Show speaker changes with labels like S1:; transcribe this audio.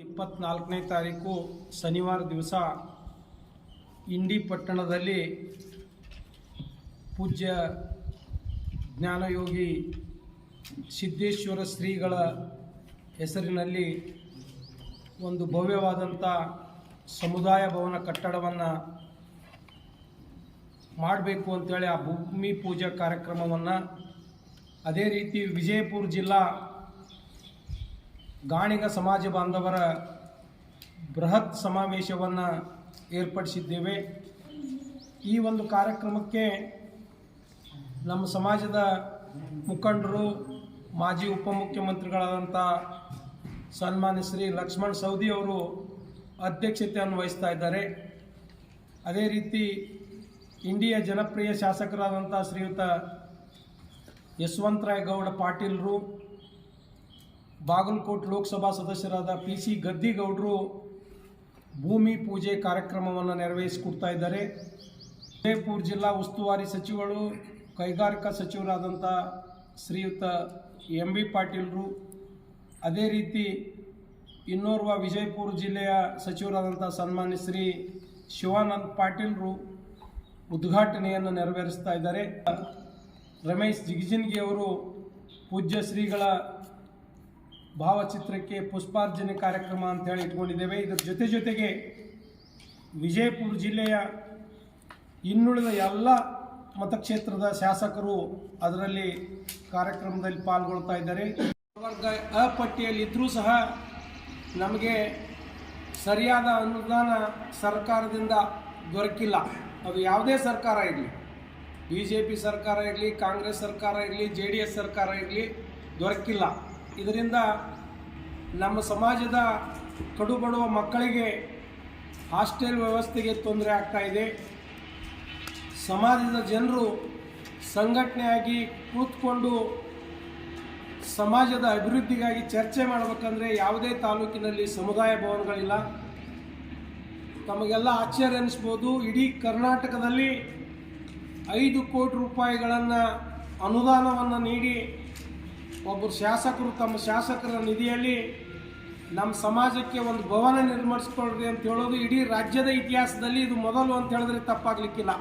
S1: ಇಪ್ಪತ್ನಾಲ್ಕನೇ ತಾರೀಕು ಶನಿವಾರ ದಿವಸ ಇಂಡಿ ಪಟ್ಟಣದಲ್ಲಿ ಪೂಜ್ಯ ಜ್ಞಾನಯೋಗಿ ಸಿದ್ದೇಶ್ವರ ಶ್ರೀಗಳ ಹೆಸರಿನಲ್ಲಿ ಒಂದು ಭವ್ಯವಾದಂಥ ಸಮುದಾಯ ಭವನ ಕಟ್ಟಡವನ್ನು ಮಾಡಬೇಕು ಅಂತೇಳಿ ಆ ಭೂಮಿ ಪೂಜಾ ಕಾರ್ಯಕ್ರಮವನ್ನು ಅದೇ ರೀತಿ ವಿಜಯಪುರ ಜಿಲ್ಲಾ ಗಾಣಿಗ ಸಮಾಜ ಬಾಂಧವರ ಬೃಹತ್ ಸಮಾವೇಶವನ್ನು ಏರ್ಪಡಿಸಿದ್ದೇವೆ. ಈ ಒಂದು ಕಾರ್ಯಕ್ರಮಕ್ಕೆ ನಮ್ಮ ಸಮಾಜದ ಮುಖಂಡರು, ಮಾಜಿ ಉಪಮುಖ್ಯಮಂತ್ರಿಗಳಾದಂಥ ಸನ್ಮಾನ್ಯ ಶ್ರೀ ಲಕ್ಷ್ಮಣ್ ಸೌದಿ ಅವರು ಅಧ್ಯಕ್ಷತೆಯನ್ನು ವಹಿಸ್ತಾ ಇದ್ದಾರೆ. ಅದೇ ರೀತಿ ಇಂಡಿಯ ಜನಪ್ರಿಯ ಶಾಸಕರಾದಂಥ ಶ್ರೀಯುತ ಯಶವಂತರಾಯ ಗೌಡ ಪಾಟೀಲ್ರು, ಬಾಗಲಕೋಟ್ ಲೋಕಸಭಾ ಸದಸ್ಯರಾದ ಪಿ ಸಿ ಗದ್ದಿಗೌಡರು ಭೂಮಿ ಪೂಜೆ ಕಾರ್ಯಕ್ರಮವನ್ನು ನೆರವೇರಿಸಿಕೊಡ್ತಾ ಇದ್ದಾರೆ. ವಿಜಯಪುರ ಜಿಲ್ಲಾ ಉಸ್ತುವಾರಿ ಸಚಿವರು ಕೈಗಾರಿಕಾ ಸಚಿವರಾದಂಥ ಶ್ರೀಯುತ ಎಂ ಬಿ ಪಾಟೀಲ್ರು, ಅದೇ ರೀತಿ ಇನ್ನೋರ್ವ ವಿಜಯಪುರ ಜಿಲ್ಲೆಯ ಸಚಿವರಾದಂಥ ಸನ್ಮಾನ್ಯ ಶ್ರೀ ಶಿವಾನಂದ್ ಪಾಟೀಲ್ರು ಉದ್ಘಾಟನೆಯನ್ನು ನೆರವೇರಿಸ್ತಾ ಇದ್ದಾರೆ. ರಮೇಶ್ ಜಿಗಜಿನ್ಗಿ ಅವರು ಪೂಜ್ಯ ಶ್ರೀಗಳ ಭಾವಚಿತ್ರಕ್ಕೆ ಪುಷ್ಪಾರ್ಜನೆ ಕಾರ್ಯಕ್ರಮ ಅಂತ ಹೇಳಿ ಇಟ್ಕೊಂಡಿದ್ದೇವೆ. ಇದರ ಜೊತೆ ಜೊತೆಗೆ ವಿಜಯಪುರ ಜಿಲ್ಲೆಯ ಇನ್ನುಳಿದ ಎಲ್ಲ ಮತಕ್ಷೇತ್ರದ ಶಾಸಕರು ಅದರಲ್ಲಿ ಕಾರ್ಯಕ್ರಮದಲ್ಲಿ ಪಾಲ್ಗೊಳ್ತಾ ಇದ್ದಾರೆ. ವರ್ಗ ಅ ಪಟ್ಟಿಯಲ್ಲಿದ್ದರೂ ಸಹ ನಮಗೆ ಸರಿಯಾದ ಅನುದಾನ ಸರ್ಕಾರದಿಂದ ದೊರಕಿಲ್ಲ. ಅದು ಯಾವುದೇ ಸರ್ಕಾರ ಇರಲಿ. ಬಿ ಜೆ ಪಿ ಸರ್ಕಾರ ಇರಲಿ, ಕಾಂಗ್ರೆಸ್ ಸರ್ಕಾರ ಇರಲಿ, ಜೆ ಡಿ ಎಸ್ ಸರ್ಕಾರ ಇರಲಿ, ದೊರಕಿಲ್ಲ. ಇದರಿಂದ ನಮ್ಮ ಸಮಾಜದ ಕಡುಬಡುವ ಮಕ್ಕಳಿಗೆ ಹಾಸ್ಟೆಲ್ ವ್ಯವಸ್ಥೆಗೆ ತೊಂದರೆ ಆಗ್ತಾ ಇದೆ. ಸಮಾಜದ ಜನರು ಸಂಘಟನೆಯಾಗಿ ಕೂತ್ಕೊಂಡು ಸಮಾಜದ ಅಭಿವೃದ್ಧಿಗಾಗಿ ಚರ್ಚೆ ಮಾಡಬೇಕಂದ್ರೆ ಯಾವುದೇ ತಾಲೂಕಿನಲ್ಲಿ ಸಮುದಾಯ ಭವನಗಳಿಲ್ಲ. ತಮಗೆಲ್ಲ ಆಶ್ಚರ್ಯ ಅನ್ನಿಸ್ಬೋದು ಇಡೀ ಕರ್ನಾಟಕದಲ್ಲಿ ಐದು ಕೋಟಿ ರೂಪಾಯಿಗಳನ್ನು ಅನುದಾನವನ್ನು ನೀಡಿ ಒಬ್ಬರು ಶಾಸಕರು ತಮ್ಮ ಶಾಸಕರ ನಿಧಿಯಲ್ಲಿ ನಮ್ಮ ಸಮಾಜಕ್ಕೆ ಒಂದು ಭವನ ನಿರ್ಮಿಸ್ಕೊಳ್ರಿ ಅಂತ ಹೇಳೋದು ಇಡೀ ರಾಜ್ಯದ ಇತಿಹಾಸದಲ್ಲಿ ಇದು ಮೊದಲು ಅಂತ ಹೇಳಿದ್ರೆ ತಪ್ಪಾಗಲಿಕ್ಕಿಲ್ಲ.